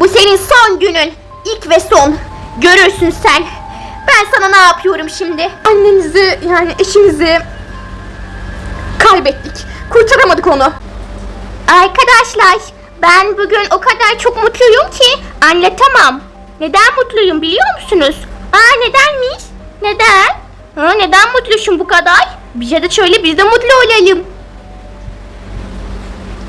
Bu senin son günün. İlk ve son. Görürsün sen. Ben sana ne yapıyorum şimdi? Annenizi yani eşinizi kaybettik. Kurtaramadık onu. Arkadaşlar ben bugün o kadar çok mutluyum ki anlatamam. Neden mutluyum biliyor musunuz? Aa nedenmiş? Neden? Ha, neden mutluyum bu kadar? Bize de şöyle biz de mutlu olalım.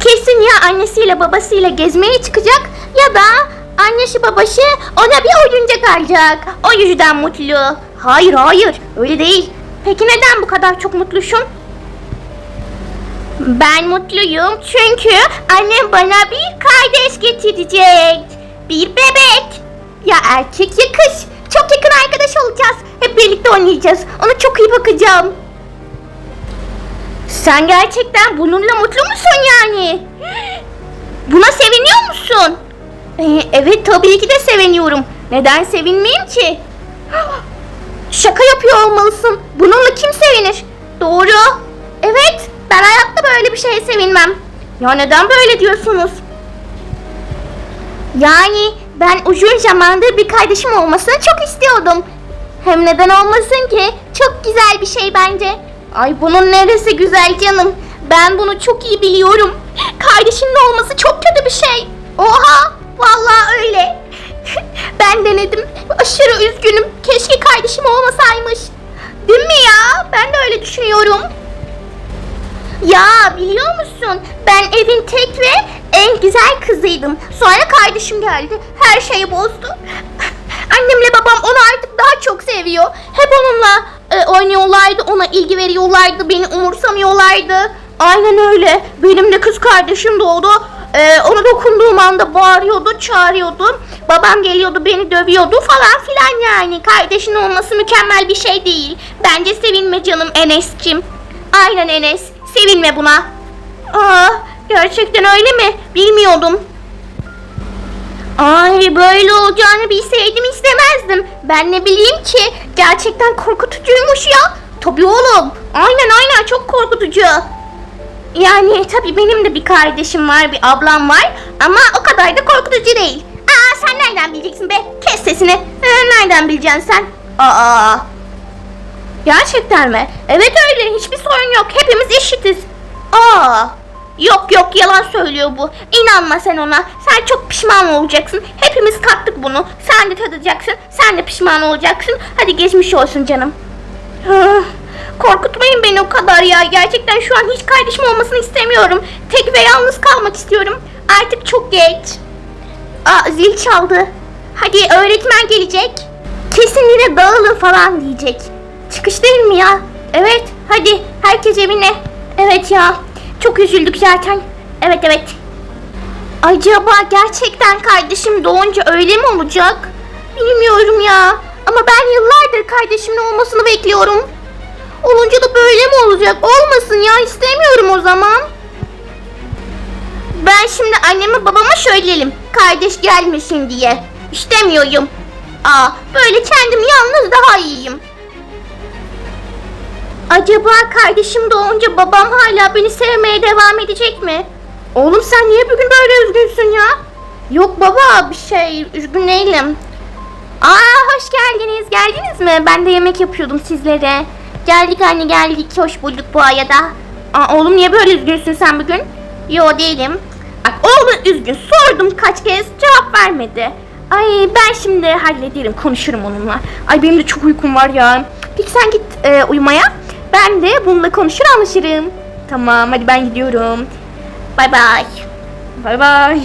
Kesin ya annesiyle babasıyla gezmeye çıkacak ya da annesi babası ona bir oyuncak alacak. O yüzden mutlu. Hayır hayır öyle değil. Peki neden bu kadar çok mutluyum? Ben mutluyum çünkü annem bana bir kardeş getirecek. Bir bebek. Ya erkek ya kız. Çok yakın arkadaş olacağız. Hep birlikte oynayacağız. Ona çok iyi bakacağım. Sen gerçekten bununla mutlu musun yani? Buna seviniyor musun? Ee, evet tabii ki de seviniyorum. Neden sevinmeyeyim ki? Şaka yapıyor olmalısın. Bununla kim sevinir? Doğru. Evet, ben hayatta böyle bir şeye sevinmem. Ya neden böyle diyorsunuz? Yani ben uzun zamandır bir kardeşim olmasını çok istiyordum. Hem neden olmasın ki? Çok güzel bir şey bence. Ay bunun neresi güzel canım? Ben bunu çok iyi biliyorum. Kardeşimin olması çok kötü bir şey. Oha! Vallahi öyle. ben denedim. Aşırı üzgünüm. Keşke kardeşim olmasaymış. Değil mi ya? Ben de öyle düşünüyorum. Ya biliyor musun? Ben evin tek ve en güzel kızıydım. Sonra kardeşim geldi. Her şeyi bozdu. Annemle babam onu artık daha çok seviyor. Hep onunla e, oynuyorlardı, ona ilgi veriyorlardı, beni umursamıyorlardı. Aynen öyle. Benim de kız kardeşim doğdu. E, ona dokunduğum anda bağırıyordu, çağırıyordu. Babam geliyordu, beni dövüyordu falan filan yani. Kardeşin olması mükemmel bir şey değil. Bence sevinme canım Enes'cim. Aynen Enes. Sevinme buna. Aa, gerçekten öyle mi? Bilmiyordum. Ay böyle olacağını bilseydim istemezdim. Ben ne bileyim ki gerçekten korkutucuymuş ya. Tabii oğlum. Aynen aynen çok korkutucu. Yani tabii benim de bir kardeşim var, bir ablam var ama o kadar da korkutucu değil. Aa sen nereden bileceksin be? Kes sesini. Ee, nereden bileceksin sen? Aa. Gerçekten mi? Evet öyle. Hiçbir sorun yok. Hepimiz eşitiz. Aa. Yok yok yalan söylüyor bu. İnanma sen ona. Sen çok pişman olacaksın. Hepimiz kattık bunu. Sen de tadacaksın. Sen de pişman olacaksın. Hadi geçmiş olsun canım. O kadar ya. Gerçekten şu an hiç kardeşim olmasını istemiyorum. Tek ve yalnız kalmak istiyorum. Artık çok geç. Aa zil çaldı. Hadi öğretmen gelecek. Kesin yine dağılın falan diyecek. Çıkış değil mi ya? Evet hadi herkes evine. Evet ya çok üzüldük zaten. Evet evet. Acaba gerçekten kardeşim doğunca öyle mi olacak? Bilmiyorum ya. Ama ben yıllardır kardeşimin olmasını bekliyorum. Olunca da böyle mi olacak? Olmasın ya istemiyorum o zaman. Ben şimdi anneme babama söyleyelim. Kardeş gelmesin diye. İstemiyorum. Aa, böyle kendim yalnız daha iyiyim. Acaba kardeşim doğunca babam hala beni sevmeye devam edecek mi? Oğlum sen niye bugün böyle üzgünsün ya? Yok baba bir şey üzgün değilim. Aa hoş geldiniz. Geldiniz mi? Ben de yemek yapıyordum sizlere. Geldik anne geldik. Hoş bulduk bu arada. Aa oğlum niye böyle üzgünsün sen bugün? Yo değilim. Bak oğlum üzgün. Sordum kaç kez cevap vermedi. Ay ben şimdi hallederim konuşurum onunla. Ay benim de çok uykum var ya. Peki sen git e, uyumaya. Ben de bununla konuşur anlaşırım. Tamam hadi ben gidiyorum. Bay bay. Bay bay.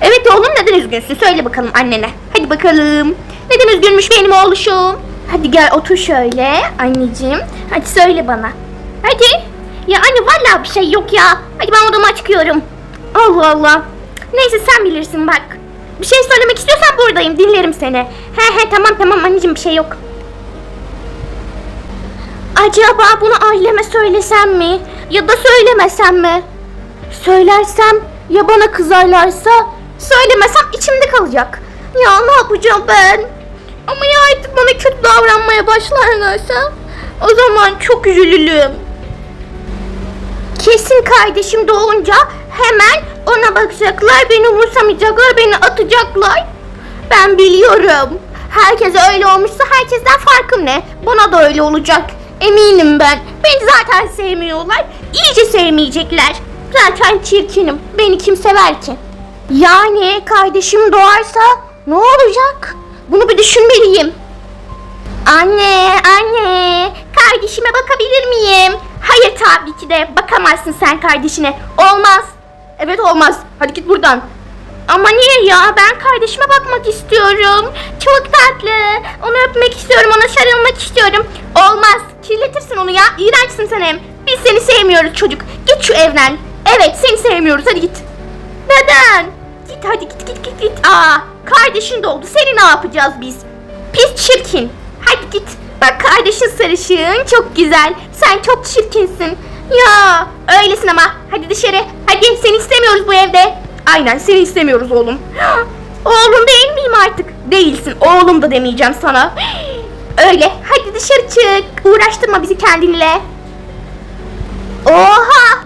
Evet oğlum neden üzgünsün? Söyle bakalım annene. Hadi bakalım. Neden üzgünmüş benim oğluşum? Hadi gel otur şöyle anneciğim. Hadi söyle bana. Hadi. Ya anne vallahi bir şey yok ya. Hadi ben odama çıkıyorum. Allah Allah. Neyse sen bilirsin bak. Bir şey söylemek istiyorsan buradayım. Dinlerim seni. He he tamam tamam anneciğim bir şey yok. Acaba bunu aileme söylesem mi? Ya da söylemesem mi? Söylersem ya bana kızarlarsa? Söylemesem içimde kalacak. Ya ne yapacağım ben? Ama ya artık bana kötü davranmaya başlarlarsa o zaman çok üzülürüm. Kesin kardeşim doğunca hemen ona bakacaklar, beni umursamayacaklar, beni atacaklar. Ben biliyorum. Herkese öyle olmuşsa herkesten farkım ne? Bana da öyle olacak. Eminim ben. Beni zaten sevmiyorlar. İyice sevmeyecekler. Zaten çirkinim. Beni kim sever ki? Yani kardeşim doğarsa ne olacak? Bunu bir düşünmeliyim. Anne, anne, kardeşime bakabilir miyim? Hayır tabii ki de bakamazsın sen kardeşine. Olmaz. Evet olmaz. Hadi git buradan. Ama niye ya? Ben kardeşime bakmak istiyorum. Çok tatlı. Onu öpmek istiyorum, ona sarılmak istiyorum. Olmaz. Kirletirsin onu ya. İğrençsin sen hem. Biz seni sevmiyoruz çocuk. Git şu evden. Evet, seni sevmiyoruz. Hadi git. Neden? Git hadi git git git git. Aa, kardeşin doğdu. Seni ne yapacağız biz? Pis çirkin. Hadi git. Bak kardeşin sarışın. Çok güzel. Sen çok çirkinsin. Ya öylesin ama. Hadi dışarı. Hadi seni istemiyoruz bu evde. Aynen seni istemiyoruz oğlum. Oğlum değil miyim artık? Değilsin. Oğlum da demeyeceğim sana. Öyle. Hadi dışarı çık. Uğraştırma bizi kendinle. Oha!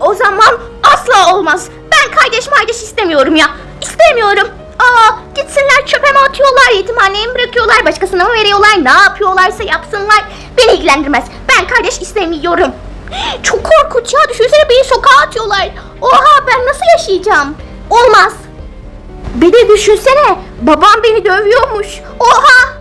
O zaman asla olmaz. Kardeş kardeş istemiyorum ya. İstemiyorum. Aa, gitsinler çöpe mi atıyorlar, yetimhaneye mi bırakıyorlar, başkasına mı veriyorlar, ne yapıyorlarsa yapsınlar. Beni ilgilendirmez. Ben kardeş istemiyorum. Çok korkunç ya. Düşünsene beni sokağa atıyorlar. Oha ben nasıl yaşayacağım? Olmaz. Bir de düşünsene babam beni dövüyormuş. Oha!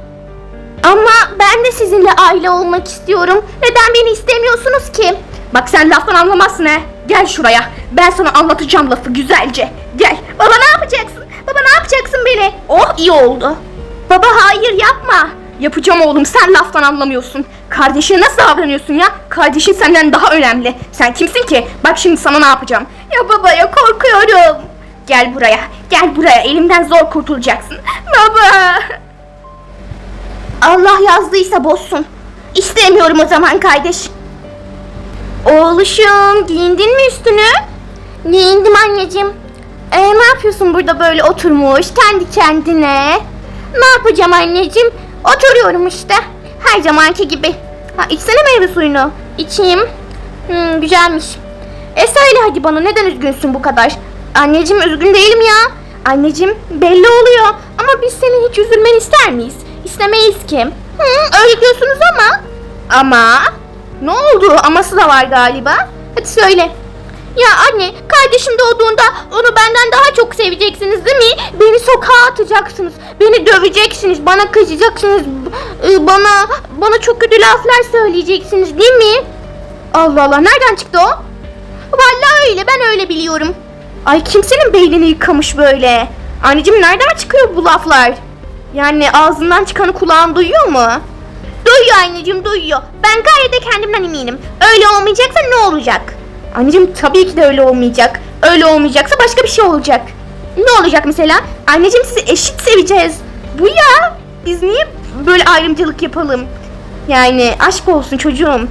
Ama ben de sizinle aile olmak istiyorum. Neden beni istemiyorsunuz ki? Bak sen laftan anlamazsın he. Gel şuraya. Ben sana anlatacağım lafı güzelce. Gel. Baba ne yapacaksın? Baba ne yapacaksın beni? Oh iyi oldu. Baba hayır yapma. Yapacağım oğlum sen laftan anlamıyorsun. Kardeşine nasıl davranıyorsun ya? Kardeşin senden daha önemli. Sen kimsin ki? Bak şimdi sana ne yapacağım. Ya baba ya korkuyorum. Gel buraya. Gel buraya. Elimden zor kurtulacaksın. Baba. Allah yazdıysa bozsun. İstemiyorum o zaman kardeş. Oğluşum giyindin mi üstünü? Giyindim anneciğim. Ee, ne yapıyorsun burada böyle oturmuş kendi kendine? Ne yapacağım anneciğim? Oturuyorum işte. Her zamanki gibi. Ha içsene meyve suyunu. İçeyim. Hmm, güzelmiş. E söyle hadi bana neden üzgünsün bu kadar? Anneciğim üzgün değilim ya. Anneciğim belli oluyor. Ama biz senin hiç üzülmeni ister miyiz? İstemeyiz ki. Hı, öyle diyorsunuz ama. Ama? Ne oldu? Aması da var galiba. Hadi söyle. Ya anne, kardeşim doğduğunda onu benden daha çok seveceksiniz değil mi? Beni sokağa atacaksınız. Beni döveceksiniz. Bana kızacaksınız. e, Bana bana çok kötü laflar söyleyeceksiniz değil mi? Allah Allah, nereden çıktı o? Vallahi öyle, ben öyle biliyorum. Ay kimsenin beynini yıkamış böyle. Anneciğim nereden çıkıyor bu laflar? Yani ağzından çıkanı kulağın duyuyor mu? Duyuyor anneciğim, duyuyor. Ben gayet de kendimden eminim. Öyle olmayacaksa ne olacak? Anneciğim tabii ki de öyle olmayacak. Öyle olmayacaksa başka bir şey olacak. Ne olacak mesela? Anneciğim sizi eşit seveceğiz. Bu ya. Biz niye böyle ayrımcılık yapalım? Yani aşk olsun çocuğum.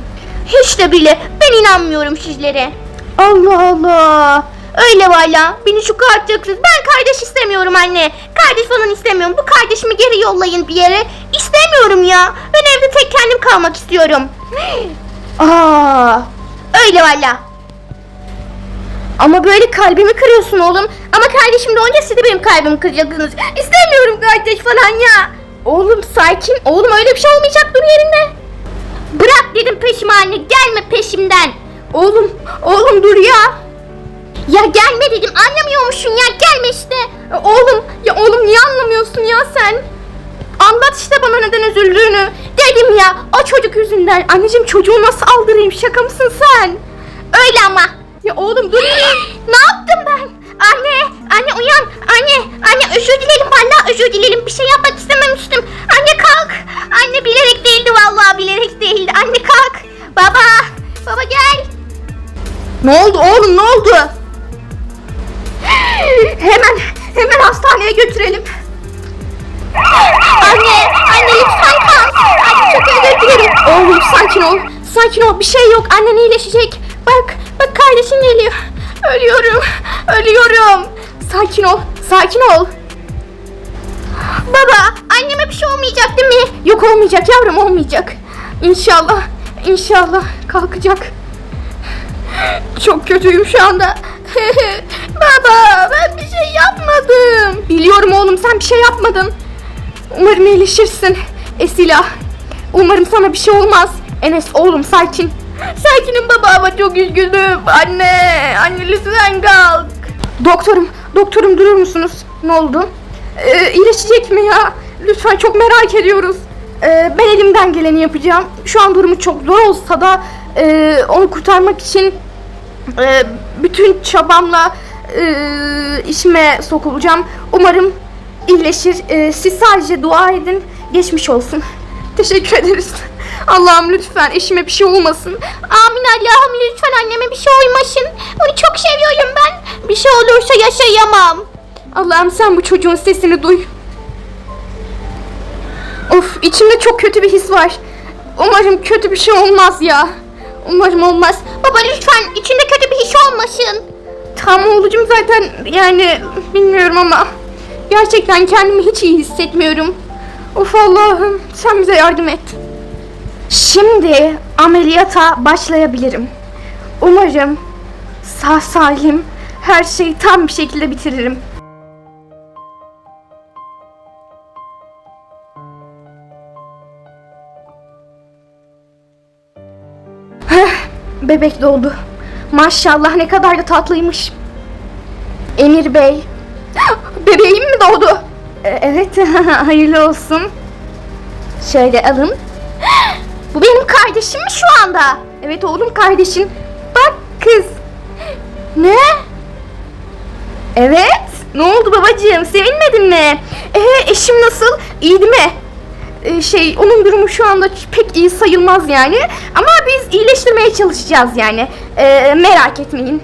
Hiç de bile ben inanmıyorum sizlere. Allah Allah. Öyle valla. Beni şu atacaksınız. Ben kardeş istemiyorum anne. Kardeş falan istemiyorum. Bu kardeşimi geri yollayın bir yere. İstemiyorum ya. Ben evde tek kendim kalmak istiyorum. Aa. Öyle valla. Ama böyle kalbimi kırıyorsun oğlum. Ama kardeşim doğunca siz de benim kalbimi kıracaksınız. İstemiyorum kardeş falan ya. Oğlum sakin. Oğlum öyle bir şey olmayacak dur yerinde. Bırak dedim peşime anne. Gelme peşimden. Oğlum, oğlum dur ya. Ya gelme dedim. Anlamıyormuşsun ya. Gelme işte. Oğlum, ya oğlum niye anlamıyorsun ya sen? Anlat işte bana neden üzüldüğünü. Dedim ya. O çocuk yüzünden. Anneciğim çocuğu nasıl aldırayım? Şaka mısın sen? Öyle ama. Ya oğlum dur. ne yaptım ben? Anne, anne uyan. Anne, anne özür dilerim valla özür dilerim. Bir şey yapmak istememiştim. Anne kalk. Anne bilerek değildi vallahi bilerek değildi. Anne kalk. Baba, baba gel. Ne oldu oğlum ne oldu? Götürelim. Anne, anne lütfen kalk. Anne çok özür dilerim. Oğlum sakin ol. Sakin ol. Bir şey yok. Annen iyileşecek. Bak, bak kardeşin geliyor. Ölüyorum. Ölüyorum. Sakin ol. Sakin ol. Baba, anneme bir şey olmayacak değil mi? Yok olmayacak yavrum olmayacak. İnşallah. İnşallah kalkacak. Çok kötüyüm şu anda. Baba ben bir şey yapmadım. Biliyorum oğlum sen bir şey yapmadın. Umarım iyileşirsin. Esila. Umarım sana bir şey olmaz. Enes oğlum sakin. Sakinim baba ama çok üzgünüm. Anne. Anne lütfen kalk. Doktorum. Doktorum durur musunuz? Ne oldu? Ee, iyileşecek mi ya? Lütfen çok merak ediyoruz. Ee, ben elimden geleni yapacağım. Şu an durumu çok zor olsa da e, onu kurtarmak için e, bütün çabamla e, işime sokulacağım. Umarım iyileşir. E, siz sadece dua edin. Geçmiş olsun. Teşekkür ederiz. Allah'ım lütfen eşime bir şey olmasın. Amin Allah'ım lütfen anneme bir şey olmasın. Onu çok seviyorum ben. Bir şey olursa yaşayamam. Allah'ım sen bu çocuğun sesini duy. Of içimde çok kötü bir his var. Umarım kötü bir şey olmaz ya. Umarım olmaz. Baba lütfen içinde kötü bir his olmasın. Tam oğlucum zaten yani bilmiyorum ama gerçekten kendimi hiç iyi hissetmiyorum. Of Allah'ım sen bize yardım et. Şimdi ameliyata başlayabilirim. Umarım sağ salim her şeyi tam bir şekilde bitiririm. Bebek doğdu. Maşallah ne kadar da tatlıymış. Emir Bey. Bebeğim mi doğdu? E, Evet, hayırlı olsun. Şöyle alın. Bu benim kardeşim mi şu anda? Evet oğlum kardeşin. Bak kız. Ne? Evet. Ne oldu babacığım? Sevinmedin mi? Ee, eşim nasıl? İyi mi? Ee, şey onun durumu şu anda pek iyi sayılmaz yani. Ama biz iyileştirmeye çalışacağız yani. Ee, merak etmeyin.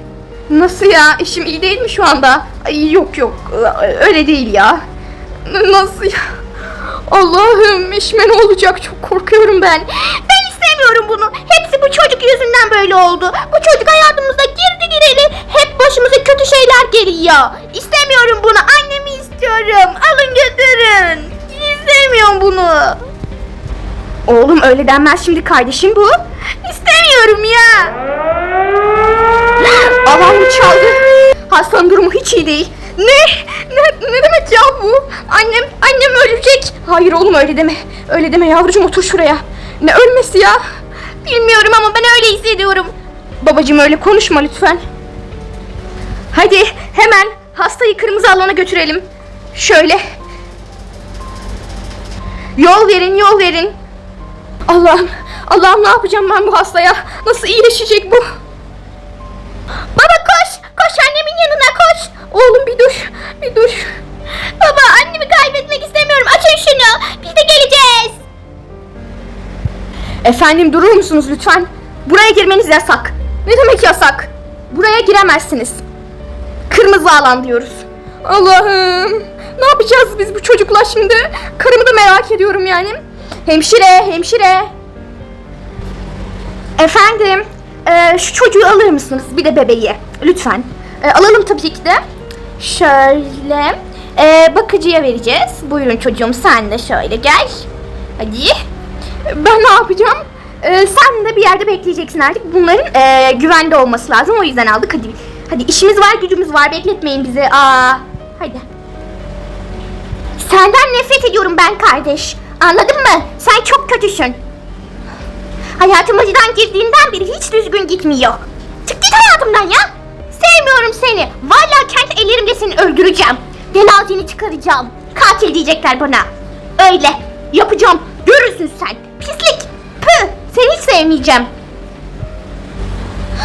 Nasıl ya? Eşim iyi değil mi şu anda? Ay, yok yok. Ee, Öyle değil ya. Nasıl ya? Allah'ım eşime ne olacak? Çok korkuyorum ben. Ben istemiyorum bunu. Hepsi bu çocuk yüzünden böyle oldu. Bu çocuk hayatımıza girdi gireli hep başımıza kötü şeyler geliyor. İstemiyorum bunu. Annemi istiyorum. Alın götürün. İstemiyorum bunu. Oğlum öyle denmez şimdi kardeşim bu. İstemiyorum ya. Alarm çaldı. Hastanın durumu hiç iyi değil. Ne? Ne, ne demek ya bu? Annem, annem ölecek. Hayır oğlum öyle deme. Öyle deme yavrucuğum otur şuraya. Ne ölmesi ya? Bilmiyorum ama ben öyle hissediyorum. Babacığım öyle konuşma lütfen. Hadi hemen hastayı kırmızı alana götürelim. Şöyle. Yol verin, yol verin. Allah'ım, Allah'ım ne yapacağım ben bu hastaya? Nasıl iyileşecek bu? Baba koş. Koş annemin yanına koş. Oğlum bir dur, bir dur. Baba annemi kaybetmek istemiyorum. Açın şunu. Biz de geleceğiz. Efendim durur musunuz lütfen? Buraya girmeniz yasak. Ne demek yasak? Buraya giremezsiniz. Kırmızı alan diyoruz. Allah'ım. Ne yapacağız biz bu çocukla şimdi? Karımı da merak ediyorum yani. Hemşire, hemşire. Efendim, e, şu çocuğu alır mısınız? Bir de bebeği. Lütfen. E, alalım tabii ki de. Şöyle. E, bakıcıya vereceğiz. Buyurun çocuğum sen de şöyle gel. Hadi. Ben ne yapacağım? Ee, sen de bir yerde bekleyeceksin artık. Bunların ee, güvende olması lazım. O yüzden aldık. Hadi. Hadi işimiz var, gücümüz var. Bekletmeyin bizi. Aa. Hadi. Senden nefret ediyorum ben kardeş. Anladın mı? Sen çok kötüsün. Hayatımızdan girdiğinden beri hiç düzgün gitmiyor. Çık git hayatımdan ya. Sevmiyorum seni. Vallahi kendi ellerimle seni öldüreceğim. Cenazeni çıkaracağım. Katil diyecekler bana. Öyle. Yapacağım. Görürsün sen. Pislik. Püh. Seni hiç sevmeyeceğim.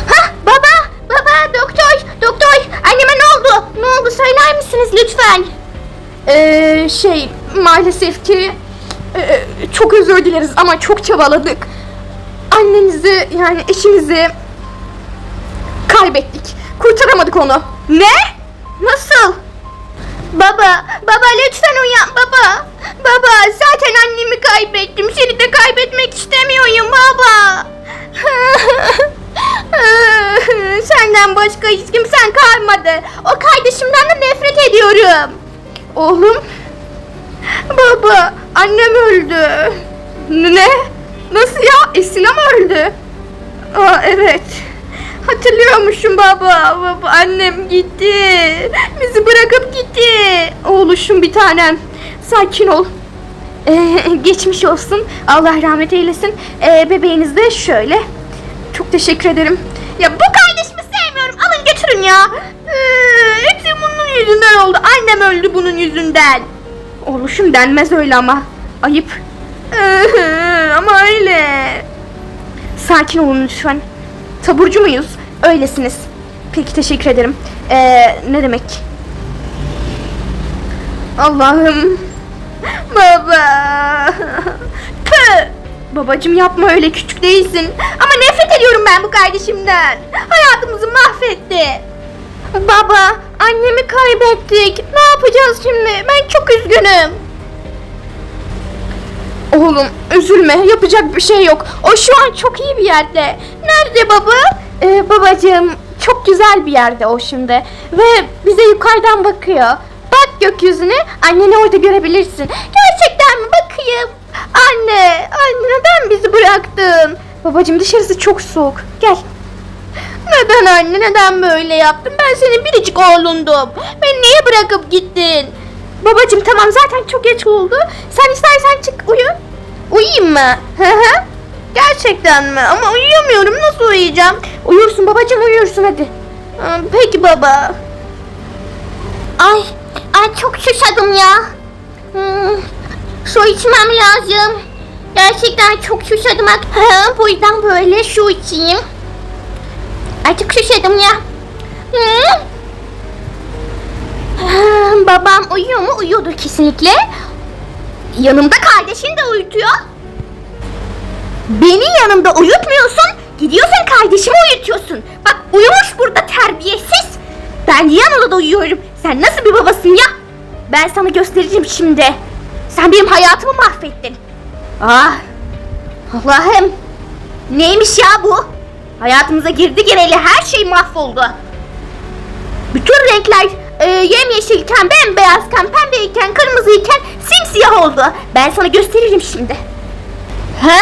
Hah baba. Baba doktor. Doktor. Anneme ne oldu? Ne oldu söyler misiniz lütfen? Ee, şey maalesef ki ee, çok özür dileriz ama çok çabaladık. Annenizi yani eşinizi kaybettik. Kurtaramadık onu. Ne? Nasıl? Baba, baba lütfen uyan baba. Baba zaten annemi kaybettim. Seni de kaybetmek istemiyorum baba. Senden başka hiç kimsen kalmadı. O kardeşimden de nefret ediyorum. Oğlum. Baba, annem öldü. Ne? Nasıl ya? Esila mı öldü? Aa, evet. Hatırlıyormuşum baba. baba. Annem gitti. Bizi bırakıp gitti. Oğluşum bir tanem. Sakin ol. Ee, geçmiş olsun. Allah rahmet eylesin. Ee, bebeğiniz de şöyle. Çok teşekkür ederim. Ya bu kardeşimi sevmiyorum. Alın götürün ya. Ee, bunun yüzünden oldu. Annem öldü bunun yüzünden. Oğluşum denmez öyle ama. Ayıp. Ama öyle. Sakin olun lütfen. Taburcu muyuz? Öylesiniz. Peki teşekkür ederim. Ee, ne demek? Allah'ım. Baba. Püh. Babacım yapma öyle küçük değilsin. Ama nefret ediyorum ben bu kardeşimden. Hayatımızı mahvetti. Baba, annemi kaybettik. Ne yapacağız şimdi? Ben çok üzgünüm. Oğlum, üzülme. Yapacak bir şey yok. O şu an çok iyi bir yerde. Nerede baba? Ee, babacığım, çok güzel bir yerde o şimdi. Ve bize yukarıdan bakıyor. Bak gökyüzüne, anneni orada görebilirsin. Gerçekten mi? Bakayım. Anne, anne neden bizi bıraktın? Babacığım dışarısı çok soğuk. Gel. Neden anne neden böyle yaptın? Ben senin biricik oğlundum. Beni niye bırakıp gittin? Babacım tamam zaten çok geç oldu. Sen istersen çık uyu. Uyuyayım mı? Hı hı. Gerçekten mi? Ama uyuyamıyorum. Nasıl uyuyacağım? Uyursun babacım uyursun hadi. Peki baba. Ay, ay çok susadım ya. Hmm, su içmem lazım. Gerçekten çok susadım. Bu yüzden böyle su içeyim. Artık susadım ya. Hmm. Ha, Babam uyuyor mu? Uyuyordur kesinlikle. Yanımda kardeşini de uyutuyor. Beni yanımda uyutmuyorsun. Gidiyorsun kardeşimi uyutuyorsun. Bak uyumuş burada terbiyesiz. Ben yan odada uyuyorum. Sen nasıl bir babasın ya? Ben sana göstereceğim şimdi. Sen benim hayatımı mahvettin. Ah. Allah'ım. Neymiş ya bu? Hayatımıza girdi gireli her şey mahvoldu. Bütün renkler e, yemyeşilken, bembeyazken, pembeyken, kırmızıyken simsiyah oldu. Ben sana gösteririm şimdi. Ha?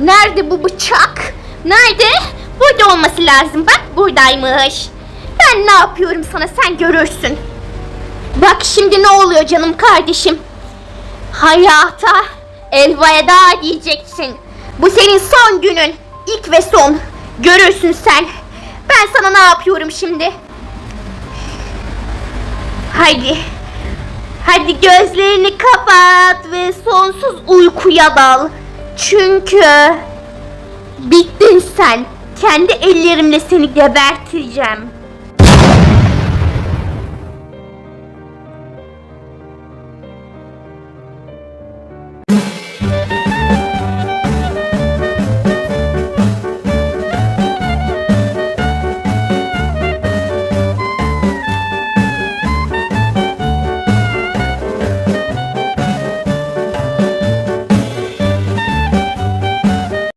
Nerede bu bıçak? Nerede? Burada olması lazım. Bak buradaymış. Ben ne yapıyorum sana sen görürsün. Bak şimdi ne oluyor canım kardeşim. Hayata elveda diyeceksin. Bu senin son günün. İlk ve son. Görürsün sen. Ben sana ne yapıyorum şimdi? Haydi. Hadi gözlerini kapat ve sonsuz uykuya dal. Çünkü bittin sen. Kendi ellerimle seni geberteceğim.